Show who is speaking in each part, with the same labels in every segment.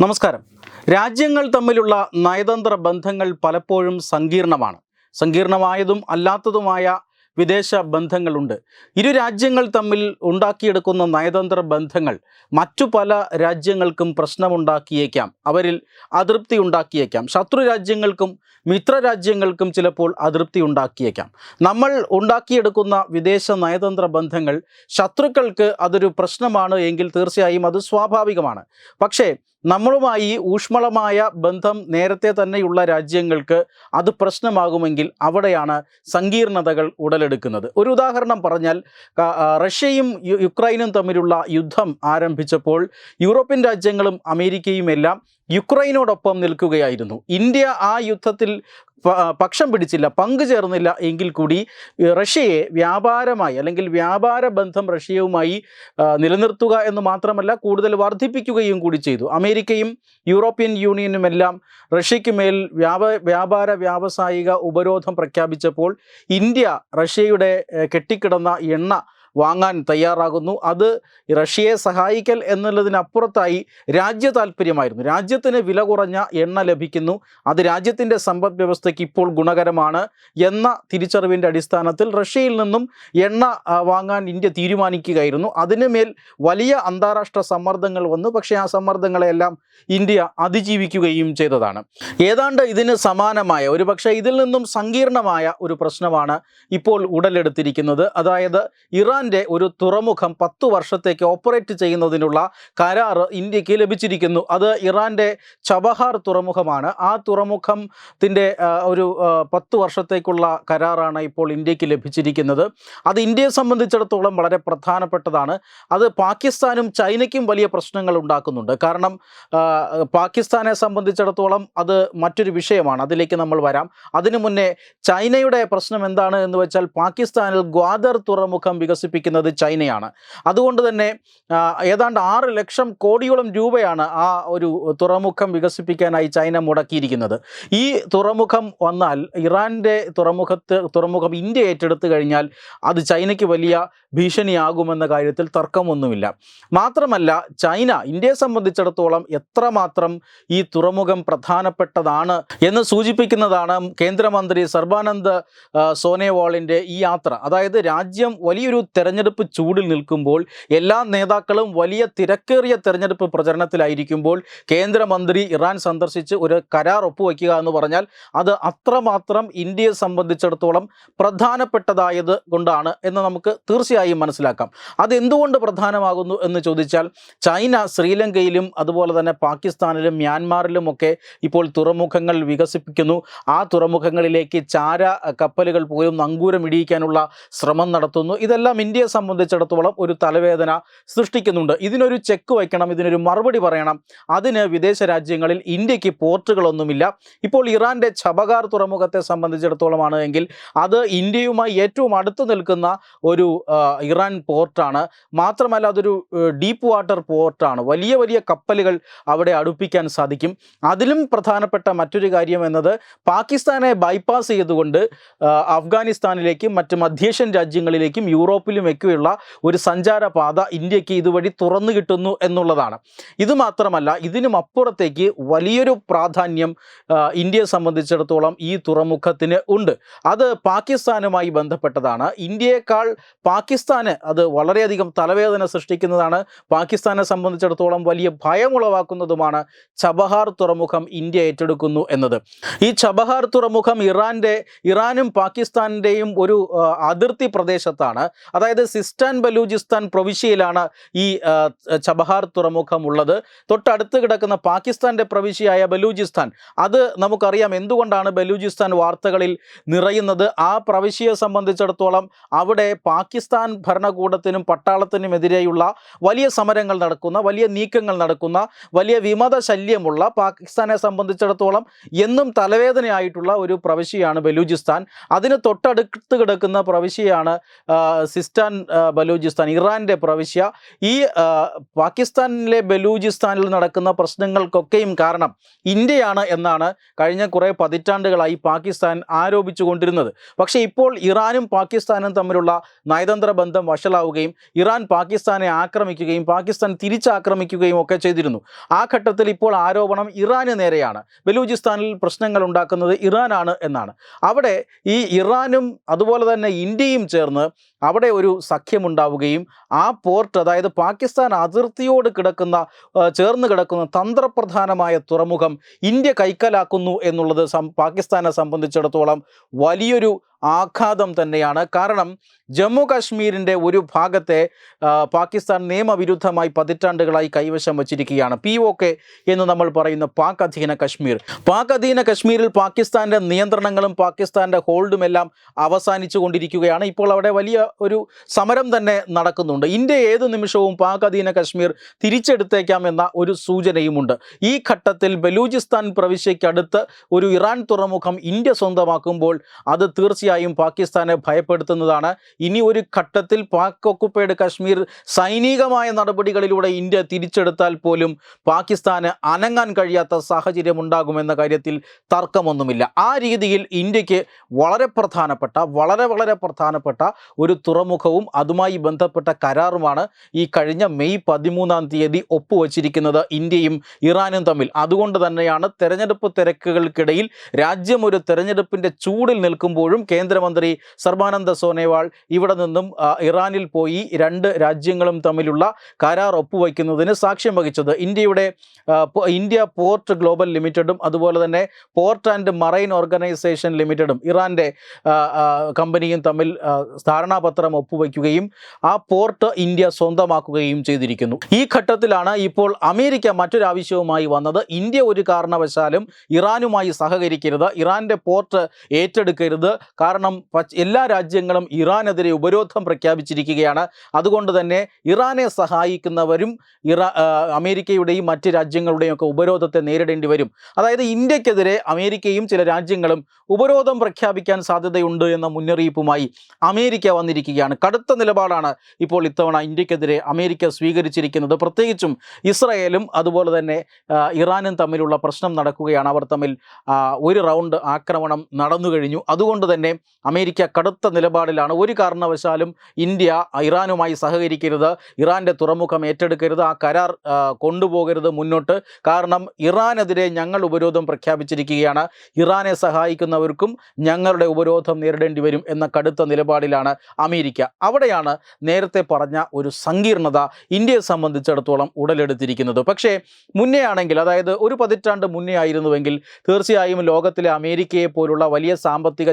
Speaker 1: നമസ്കാരം. രാജ്യങ്ങൾ തമ്മിലുള്ള നയതന്ത്ര ബന്ധങ്ങൾ പലപ്പോഴും സങ്കീർണമാണ്. സങ്കീർണമായതും അല്ലാത്തതുമായ വിദേശ ബന്ധങ്ങളുണ്ട്. ഇരു രാജ്യങ്ങൾ തമ്മിൽ ഉണ്ടാക്കിയെടുക്കുന്ന നയതന്ത്ര ബന്ധങ്ങൾ മറ്റു പല രാജ്യങ്ങൾക്കും പ്രശ്നമുണ്ടാക്കിയേക്കാം. അവരിൽ അതൃപ്തി ഉണ്ടാക്കിയേക്കാം. ശത്രു രാജ്യങ്ങൾക്കും മിത്ര രാജ്യങ്ങൾക്കും ചിലപ്പോൾ അതൃപ്തി ഉണ്ടാക്കിയേക്കാം. നമ്മൾ ഉണ്ടാക്കിയെടുക്കുന്ന വിദേശ നയതന്ത്ര ബന്ധങ്ങൾ ശത്രുക്കൾക്ക് അതൊരു പ്രശ്നമാണ് എങ്കിൽ തീർച്ചയായും അത് സ്വാഭാവികമാണ്. പക്ഷേ നമ്മളുമായി ഊഷ്മളമായ ബന്ധം നേരത്തെ തന്നെയുള്ള രാജ്യങ്ങൾക്ക് അത് പ്രശ്നമാകുമെങ്കിൽ അവിടെയാണ് സങ്കീർണതകൾ ഉടലെടുക്കുന്നത്. ഒരു ഉദാഹരണം പറഞ്ഞാൽ റഷ്യയും യുക്രൈനും തമ്മിലുള്ള യുദ്ധം ആരംഭിച്ചപ്പോൾ യൂറോപ്യൻ രാജ്യങ്ങളും അമേരിക്കയും എല്ലാം യുക്രൈനോടൊപ്പം നിൽക്കുകയായിരുന്നു. ഇന്ത്യ ആ യുദ്ധത്തിൽ പക്ഷം പിടിച്ചില്ല പങ്കു ചേർന്നില്ല എങ്കിൽ കൂടി റഷ്യയെ വ്യാപാരമായി അല്ലെങ്കിൽ വ്യാപാര ബന്ധം റഷ്യയുമായി നിലനിർത്തുക എന്ന് മാത്രമല്ല കൂടുതൽ വർദ്ധിപ്പിക്കുകയും കൂടി ചെയ്തു. അമേരിക്കയും യൂറോപ്യൻ യൂണിയനുമെല്ലാം റഷ്യയ്ക്ക് മേൽ വ്യാപ വ്യാപാര വ്യാവസായിക ഉപരോധം പ്രഖ്യാപിച്ചപ്പോൾ ഇന്ത്യ റഷ്യയുടെ കെട്ടിക്കിടന്ന എണ്ണ വാങ്ങാൻ തയ്യാറാകുന്നു. അത് റഷ്യയെ സഹായിക്കൽ എന്നുള്ളതിനപ്പുറത്തായി രാജ്യ താല്പര്യമായിരുന്നു രാജ്യത്തിന് വില കുറഞ്ഞ എണ്ണ ലഭിക്കുന്നു. അത് രാജ്യത്തിന്റെ സമ്പദ് വ്യവസ്ഥയ്ക്ക് ഇപ്പോൾ ഗുണകരമാണ് എന്ന തിരിച്ചറിവിന്റെ അടിസ്ഥാനത്തിൽ റഷ്യയിൽ നിന്നും എണ്ണ വാങ്ങാൻ ഇന്ത്യ തീരുമാനിക്കുകയായിരുന്നു. അതിന് മേൽ വലിയ അന്താരാഷ്ട്ര സമ്മർദ്ദങ്ങൾ വന്നു. പക്ഷേ ആ സമ്മർദ്ദങ്ങളെല്ലാം ഇന്ത്യ അതിജീവിക്കുകയും ചെയ്തതാണ്. ഏതാണ്ട് ഇതിന് സമാനമായ ഒരു പക്ഷേ ഇതിൽ നിന്നും സങ്കീർണമായ ഒരു പ്രശ്നമാണ് ഇപ്പോൾ ഉടലെടുത്തിരിക്കുന്നത്. അതായത് ഇറാന്റെ ഒരു തുറമുഖം പത്ത് വർഷത്തേക്ക് ഓപ്പറേറ്റ് ചെയ്യുന്നതിനുള്ള കരാർ ഇന്ത്യയ്ക്ക് ലഭിച്ചിരിക്കുന്നു. അത് ഇറാന്റെ ചബഹാർ തുറമുഖമാണ്. ആ തുറമുഖത്തിന്റെ ഒരു പത്ത് വർഷത്തേക്കുള്ള കരാറാണ് ഇപ്പോൾ ഇന്ത്യയ്ക്ക് ലഭിച്ചിരിക്കുന്നത്. അത് ഇന്ത്യയെ സംബന്ധിച്ചിടത്തോളം വളരെ പ്രധാനപ്പെട്ടതാണ്. അത് പാകിസ്ഥാനും ചൈനയ്ക്കും വലിയ പ്രശ്നങ്ങൾ ഉണ്ടാക്കുന്നുണ്ട്. കാരണം പാകിസ്ഥാനെ സംബന്ധിച്ചിടത്തോളം അത് മറ്റൊരു വിഷയമാണ്. അതിലേക്ക് നമ്മൾ വരാം. അതിനു മുന്നേ ചൈനയുടെ പ്രശ്നം എന്താണ് എന്ന് വെച്ചാൽ പാകിസ്ഥാനിൽ ഗ്വാദർ തുറമുഖം വികസിപ്പിക്കുന്നത് ചൈനയാണ്. അതുകൊണ്ട് തന്നെ ഏതാണ്ട് ആറ് ലക്ഷം കോടിയോളം രൂപയാണ് ആ ഒരു തുറമുഖം വികസിപ്പിക്കാനായി ചൈന മുടക്കിയിരിക്കുന്നത്. ഈ തുറമുഖം വന്നാൽ ഇറാന്റെ തുറമുഖത്ത് തുറമുഖം ഇന്ത്യ ഏറ്റെടുത്തു കഴിഞ്ഞാൽ അത് ചൈനയ്ക്ക് വലിയ ഭീഷണിയാകുമെന്ന കാര്യത്തിൽ തർക്കമൊന്നുമില്ല. മാത്രമല്ല ചൈന ഇന്ത്യയെ സംബന്ധിച്ചിടത്തോളം എത്രമാത്രം ഈ തുറമുഖം പ്രധാനപ്പെട്ടതാണ് എന്ന് സൂചിപ്പിക്കുന്നതാണ് കേന്ദ്രമന്ത്രി സർബാനന്ദ് സോനേവാളിന്റെ ഈ യാത്ര. അതായത് രാജ്യം വലിയൊരു തെരഞ്ഞെടുപ്പ് ചൂടിൽ നിൽക്കുമ്പോൾ എല്ലാ നേതാക്കളും വലിയ തിരക്കേറിയ തെരഞ്ഞെടുപ്പ് പ്രചരണത്തിലായിരിക്കുമ്പോൾ കേന്ദ്രമന്ത്രി ഇറാൻ സന്ദർശിച്ച് ഒരു കരാർ ഒപ്പുവയ്ക്കുക എന്ന് പറഞ്ഞാൽ അത് അത്രമാത്രം ഇന്ത്യയെ സംബന്ധിച്ചിടത്തോളം പ്രധാനപ്പെട്ടതായത് കൊണ്ടാണ് എന്ന് നമുക്ക് തീർച്ചയായും മനസ്സിലാക്കാം. അതെന്തുകൊണ്ട് പ്രധാനമാകുന്നു എന്ന് ചോദിച്ചാൽ ചൈന ശ്രീലങ്കയിലും അതുപോലെ തന്നെ പാകിസ്ഥാനിലും മ്യാൻമാറിലും ഒക്കെ ഇപ്പോൾ തുറമുഖങ്ങൾ വികസിപ്പിക്കുന്നു. ആ തുറമുഖങ്ങളിലേക്ക് ചാര കപ്പലുകൾ പോലും നങ്കൂരം ഇടിയിക്കാനുള്ള ശ്രമം നടത്തുന്നു. ഇതെല്ലാം ഇന്ത്യയെ സംബന്ധിച്ചിടത്തോളം ഒരു തലവേദന സൃഷ്ടിക്കുന്നുണ്ട്. ഇതിനൊരു ചെക്ക് വയ്ക്കണം ഇതിനൊരു മറുപടി പറയണം. അതിന് വിദേശ രാജ്യങ്ങളിൽ ഇന്ത്യയ്ക്ക് പോർട്ടുകളൊന്നുമില്ല. ഇപ്പോൾ ഇറാന്റെ ഛബകാർ തുറമുഖത്തെ സംബന്ധിച്ചിടത്തോളമാണ് എങ്കിൽ അത് ഇന്ത്യയുമായി ഏറ്റവും അടുത്ത് നിൽക്കുന്ന ഒരു ഇറാൻ പോർട്ടാണ്. മാത്രമല്ല അതൊരു ഡീപ്പ് വാട്ടർ പോർട്ടാണ്. വലിയ വലിയ കപ്പലുകൾ അവിടെ അടുപ്പിക്കാൻ സാധിക്കും. അതിലും പ്രധാനപ്പെട്ട മറ്റൊരു കാര്യം എന്നത് പാകിസ്ഥാനെ ബൈപ്പാസ് ചെയ്തുകൊണ്ട് അഫ്ഗാനിസ്ഥാനിലേക്കും മറ്റ് മധ്യേഷ്യൻ രാജ്യങ്ങളിലേക്കും യൂറോപ്പിലുമൊക്കെയുള്ള ഒരു സഞ്ചാരപാത ഇന്ത്യയ്ക്ക് ഇതുവഴി തുറന്നു കിട്ടുന്നു എന്നുള്ളതാണ്. ഇത് മാത്രമല്ല ഇതിനും അപ്പുറത്തേക്ക് വലിയൊരു പ്രാധാന്യം ഇന്ത്യയെ സംബന്ധിച്ചിടത്തോളം ഈ തുറമുഖത്തിന് ഉണ്ട്. അത് പാകിസ്ഥാനുമായി ബന്ധപ്പെട്ടതാണ്. ഇന്ത്യയെക്കാൾ പാകിസ്ഥാന് അത് വളരെയധികം തലവേദന സൃഷ്ടിക്കുന്നതാണ്. പാകിസ്ഥാനെ സംബന്ധിച്ചിടത്തോളം വലിയ ഭയമുളവാക്കുന്നതുമാണ് ചബഹാർ തുറമുഖം ഇന്ത്യ ഏറ്റെടുക്കുന്നു എന്നത്. ഈ ചബഹാർ തുറമുഖം ഇറാന്റെ ഇറാനും പാകിസ്ഥാനിന്റെയും ഒരു അതിർത്തി പ്രദേശത്താണ്. അതായത് സിസ്റ്റാൻ ബലൂചിസ്ഥാൻ പ്രവിശ്യയിലാണ് ഈ ചബഹാർ തുറമുഖം ഉള്ളത്. തൊട്ടടുത്ത് കിടക്കുന്ന പാകിസ്ഥാന്റെ പ്രവിശ്യയായ ബലൂചിസ്ഥാൻ. അത് നമുക്കറിയാം എന്തുകൊണ്ടാണ് ബലൂചിസ്ഥാൻ വാർത്തകളിൽ നിറയുന്നത്. ആ പ്രവിശ്യയെ സംബന്ധിച്ചിടത്തോളം അവിടെ പാകിസ്ഥാൻ ഭരണകൂടത്തിനും പട്ടാളത്തിനുമെതിരെയുള്ള വലിയ സമരങ്ങൾ നടക്കുന്ന വലിയ നീക്കങ്ങൾ നടക്കുന്ന വലിയ വിമത ശല്യമുള്ള പാകിസ്ഥാനെ സംബന്ധിച്ചിടത്തോളം എന്നും തലവേദനയായിട്ടുള്ള ഒരു പ്രവിശ്യയാണ് ബലൂചിസ്ഥാൻ. അതിന് തൊട്ടടുത്ത് കിടക്കുന്ന പ്രവിശ്യയാണ് ആ, ആ, ബലൂചിസ്ഥാൻ ഇറാന്റെ പ്രവിശ്യ. ഈ പാകിസ്ഥാനിലെ ബലൂചിസ്ഥാനിൽ നടക്കുന്ന പ്രശ്നങ്ങൾക്കൊക്കെയും കാരണം ഇന്ത്യയാണ് എന്നാണ് കഴിഞ്ഞ കുറേ പതിറ്റാണ്ടുകളായി പാകിസ്ഥാൻ ആരോപിച്ചു കൊണ്ടിരുന്നത് പക്ഷേ ഇപ്പോൾ ഇറാനും പാകിസ്ഥാനും തമ്മിലുള്ള നയതന്ത്ര ബന്ധം വഷളാവുകയും ഇറാൻ പാകിസ്ഥാനെ ആക്രമിക്കുകയും പാകിസ്ഥാൻ തിരിച്ചാക്രമിക്കുകയും ഒക്കെ ചെയ്തിരുന്നു. ആ ഘട്ടത്തിൽ ഇപ്പോൾ ആരോപണം ഇറാന് നേരെയാണ്. ബലൂചിസ്ഥാനിൽ പ്രശ്നങ്ങൾ ഉണ്ടാക്കുന്നത് ഇറാനാണ് എന്നാണ്. അവിടെ ഈ ഇറാനും അതുപോലെ തന്നെ ഇന്ത്യയും ചേർന്ന് അവിടെ ഒരു സഖ്യമുണ്ടാവുകയും ആ പോർട്ട് അതായത് പാകിസ്ഥാൻ അതിർത്തിയോട് കിടക്കുന്ന ചേർന്ന് കിടക്കുന്ന തന്ത്രപ്രധാനമായ തുറമുഖം ഇന്ത്യ കൈക്കലാക്കുന്നു എന്നുള്ളത് പാകിസ്ഥാനെ സംബന്ധിച്ചിടത്തോളം വലിയൊരു ആഘാതം തന്നെയാണ്. കാരണം ജമ്മു കാശ്മീരിന്റെ ഒരു ഭാഗത്തെ പാകിസ്ഥാൻ നിയമവിരുദ്ധമായി പതിറ്റാണ്ടുകളായി കൈവശം വച്ചിരിക്കുകയാണ്. പി ഒ കെ എന്ന് നമ്മൾ പറയുന്ന പാക് അധീന കശ്മീർ. പാക് അധീന കശ്മീരിൽ പാകിസ്ഥാന്റെ നിയന്ത്രണങ്ങളും പാകിസ്ഥാന്റെ ഹോൾഡും എല്ലാം അവസാനിച്ചു കൊണ്ടിരിക്കുകയാണ്. ഇപ്പോൾ അവിടെ വലിയ ഒരു സമരം തന്നെ നടക്കുന്നുണ്ട്. ഇന്ത്യ ഏത് നിമിഷവും പാക് അധീന കശ്മീർ തിരിച്ചെടുത്തേക്കാം എന്ന ഒരു സൂചനയുമുണ്ട്. ഈ ഘട്ടത്തിൽ ബലൂചിസ്ഥാൻ പ്രവിശ്യയ്ക്കടുത്ത് ഒരു ഇറാൻ തുറമുഖം ഇന്ത്യ സ്വന്തമാക്കുമ്പോൾ അത് തീർച്ചയായും പാകിസ്ഥാനെ ഭയപ്പെടുത്തുന്നതാണ്. ഇനി ഒരു ഘട്ടത്തിൽ പാക് ഒക്കുപ്പൈഡ് കശ്മീർ സൈനികമായ നടപടികളിലൂടെ ഇന്ത്യ തിരിച്ചെടുത്താൽ പോലും പാകിസ്ഥാന് അനങ്ങാൻ കഴിയാത്ത സാഹചര്യം ഉണ്ടാകുമെന്ന കാര്യത്തിൽ തർക്കമൊന്നുമില്ല. ആ രീതിയിൽ ഇന്ത്യയ്ക്ക് വളരെ പ്രധാനപ്പെട്ട വളരെ വളരെ പ്രധാനപ്പെട്ട ഒരു തുറമുഖവും അതുമായി ബന്ധപ്പെട്ട കരാറുമാണ് ഈ കഴിഞ്ഞ മെയ് പതിമൂന്നാം തീയതി ഒപ്പുവച്ചിരിക്കുന്നത് ഇന്ത്യയും ഇറാനും തമ്മിൽ. അതുകൊണ്ട് തന്നെയാണ് തെരഞ്ഞെടുപ്പ് തിരക്കുകൾക്കിടയിൽ രാജ്യം ഒരു തെരഞ്ഞെടുപ്പിന്റെ ചൂടിൽ നിൽക്കുമ്പോഴും കേന്ദ്രമന്ത്രി സർബാനന്ദ സോനോവാൾ ഇവിടെ നിന്നും ഇറാനിൽ പോയി രണ്ട് രാജ്യങ്ങളും തമ്മിലുള്ള കരാർ ഒപ്പുവയ്ക്കുന്നതിന് സാക്ഷ്യം വഹിച്ചത് ഇന്ത്യയുടെ ഇന്ത്യ പോർട്ട് ഗ്ലോബൽ ലിമിറ്റഡും അതുപോലെ തന്നെ പോർട്ട് ആൻഡ് മറൈൻ ഓർഗനൈസേഷൻ ലിമിറ്റഡും ഇറാന്റെ കമ്പനിയും തമ്മിൽ ധാരണാപത്രം ഒപ്പുവയ്ക്കുകയും ആ പോർട്ട് ഇന്ത്യ സ്വന്തമാക്കുകയും ചെയ്തിരിക്കുന്നു. ഈ ഘട്ടത്തിലാണ് ഇപ്പോൾ അമേരിക്ക മറ്റൊരാവശ്യവുമായി വന്നത്. ഇന്ത്യ ഒരു കാരണവശാലും ഇറാനുമായി സഹകരിക്കരുത്. ഇറാന്റെ പോർട്ട് ഏറ്റെടുക്കരുത്. കാരണം എല്ലാ രാജ്യങ്ങളും ഇറാനെതിരെ ഉപരോധം പ്രഖ്യാപിച്ചിരിക്കുകയാണ്. അതുകൊണ്ട് തന്നെ ഇറാനെ സഹായിക്കുന്നവരും ഇറാ അമേരിക്കയുടെയും മറ്റ് രാജ്യങ്ങളുടെയും ഒക്കെ ഉപരോധത്തെ നേരിടേണ്ടി വരും. അതായത് ഇന്ത്യക്കെതിരെ അമേരിക്കയും ചില രാജ്യങ്ങളും ഉപരോധം പ്രഖ്യാപിക്കാൻ സാധ്യതയുണ്ട് എന്ന മുന്നറിയിപ്പുമായി അമേരിക്ക വന്നിരിക്കുകയാണ്. കടുത്ത നിലപാടാണ് ഇപ്പോൾ ഇത്തവണ ഇന്ത്യക്കെതിരെ അമേരിക്ക സ്വീകരിച്ചിരിക്കുന്നത്. പ്രത്യേകിച്ചും ഇസ്രയേലും അതുപോലെ തന്നെ ഇറാനും തമ്മിലുള്ള പ്രശ്നം നടക്കുകയാണ്. അവർ തമ്മിൽ ഒരു റൗണ്ട് ആക്രമണം നടന്നു കഴിഞ്ഞു അതുകൊണ്ട് തന്നെ അമേരിക്ക കടുത്ത നിലപാടിലാണ്. ഒരു കാരണവശാലും ഇന്ത്യ ഇറാനുമായി സഹകരിക്കരുത്. ഇറാന്റെ തുറമുഖം ഏറ്റെടുക്കരുത്. ആ കരാർ കൊണ്ടുപോകരുത് മുന്നോട്ട്. കാരണം ഇറാനെതിരെ ഞങ്ങൾ ഉപരോധം പ്രഖ്യാപിച്ചിരിക്കുകയാണ്. ഇറാനെ സഹായിക്കുന്നവർക്കും ഞങ്ങളുടെ ഉപരോധം നേരിടേണ്ടി വരും എന്ന കടുത്ത നിലപാടിലാണ് അമേരിക്ക. അവിടെയാണ് നേരത്തെ പറഞ്ഞ ഒരു സങ്കീർണത ഇന്ത്യയെ സംബന്ധിച്ചിടത്തോളം ഉടലെടുത്തിരിക്കുന്നത്. പക്ഷേ മുന്നേ ആണെങ്കിൽ അതായത് ഒരു പതിറ്റാണ്ട് മുന്നേ ആയിരുന്നുവെങ്കിൽ തീർച്ചയായും ലോകത്തിലെ അമേരിക്കയെ പോലുള്ള വലിയ സാമ്പത്തിക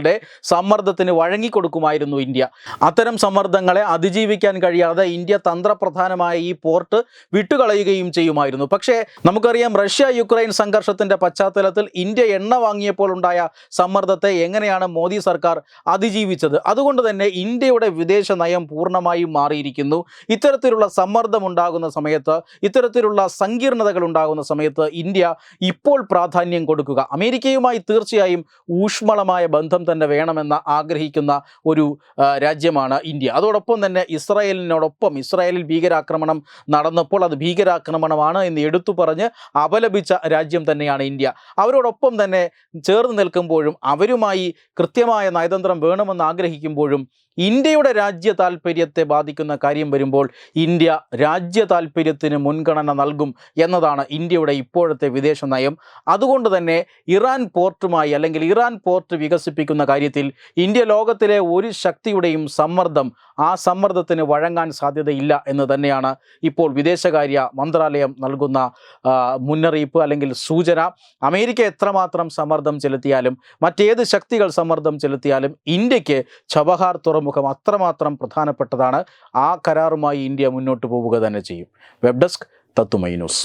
Speaker 1: ശക്തികളുടെ സമ്മർദ്ദത്തിന് വഴങ്ങിക്കൊടുക്കുമായിരുന്നു ഇന്ത്യ. അത്തരം സമ്മർദ്ദങ്ങളെ അതിജീവിക്കാൻ കഴിയാതെ ഇന്ത്യ തന്ത്രപ്രധാനമായ ഈ പോർട്ട് വിട്ടുകളയുകയും ചെയ്യുമായിരുന്നു. പക്ഷേ നമുക്കറിയാം റഷ്യ യുക്രൈൻ സംഘർഷത്തിന്റെ പശ്ചാത്തലത്തിൽ ഇന്ത്യ എണ്ണ വാങ്ങിയപ്പോൾ ഉണ്ടായ സമ്മർദ്ദത്തെ എങ്ങനെയാണ് മോദി സർക്കാർ അതിജീവിച്ചത്? അതുകൊണ്ട് തന്നെ ഇന്ത്യയുടെ വിദേശ നയം പൂർണമായും മാറിയിരിക്കുന്നു. ഇത്തരത്തിലുള്ള സമ്മർദ്ദം ഉണ്ടാകുന്ന സമയത്ത് ഇത്തരത്തിലുള്ള സങ്കീർണതകൾ ഉണ്ടാകുന്ന സമയത്ത് ഇന്ത്യ ഇപ്പോൾ പ്രാധാന്യം കൊടുക്കുക. അമേരിക്കയുമായി തീർച്ചയായും ഊഷ്മളമായ ബന്ധം തന്നെ വേണമെന്ന് ആഗ്രഹിക്കുന്ന ഒരു രാജ്യമാണ് ഇന്ത്യ. അതോടൊപ്പം തന്നെ ഇസ്രായേലിനോടൊപ്പം ഇസ്രായേലിൽ ഭീകരാക്രമണം നടന്നപ്പോൾ അത് ഭീകരാക്രമണമാണ് എന്ന് എടുത്തു പറഞ്ഞ് അപലപിച്ച രാജ്യം തന്നെയാണ് ഇന്ത്യ. അവരോടൊപ്പം തന്നെ ചേർന്ന് നിൽക്കുമ്പോഴും അവരുമായി കൃത്യമായ നയതന്ത്രം വേണമെന്ന് ആഗ്രഹിക്കുമ്പോഴും ഇന്ത്യയുടെ രാജ്യ താല്പര്യത്തെ ബാധിക്കുന്ന കാര്യം വരുമ്പോൾ ഇന്ത്യ രാജ്യ താല്പര്യത്തിന് മുൻഗണന നൽകും എന്നതാണ് ഇന്ത്യയുടെ ഇപ്പോഴത്തെ വിദേശ നയം. അതുകൊണ്ട് തന്നെ ഇറാൻ പോർട്ടുമായി അല്ലെങ്കിൽ ഇറാൻ പോർട്ട് വികസിപ്പിക്കുന്ന കാര്യത്തിൽ ഇന്ത്യ ലോകത്തിലെ ഒരു ശക്തിയുടെയും സമ്മർദ്ദം ആ സമ്മർദ്ദത്തിന് വഴങ്ങാൻ സാധ്യതയില്ല എന്ന് തന്നെയാണ് ഇപ്പോൾ വിദേശകാര്യ മന്ത്രാലയം നൽകുന്ന മുന്നറിയിപ്പ് അല്ലെങ്കിൽ സൂചന. അമേരിക്ക എത്രമാത്രം സമ്മർദ്ദം ചെലുത്തിയാലും മറ്റേത് ശക്തികൾ സമ്മർദ്ദം ചെലുത്തിയാലും ഇന്ത്യയ്ക്ക് ചബഹാർ തുറമുഖം അത്രമാത്രം പ്രധാനപ്പെട്ടതാണ് ആ കരാറുമായി ഇന്ത്യ മുന്നോട്ട് പോവുക തന്നെ ചെയ്യും. വെബ് ഡെസ്ക് തത്തുമൈ ന്യൂസ്.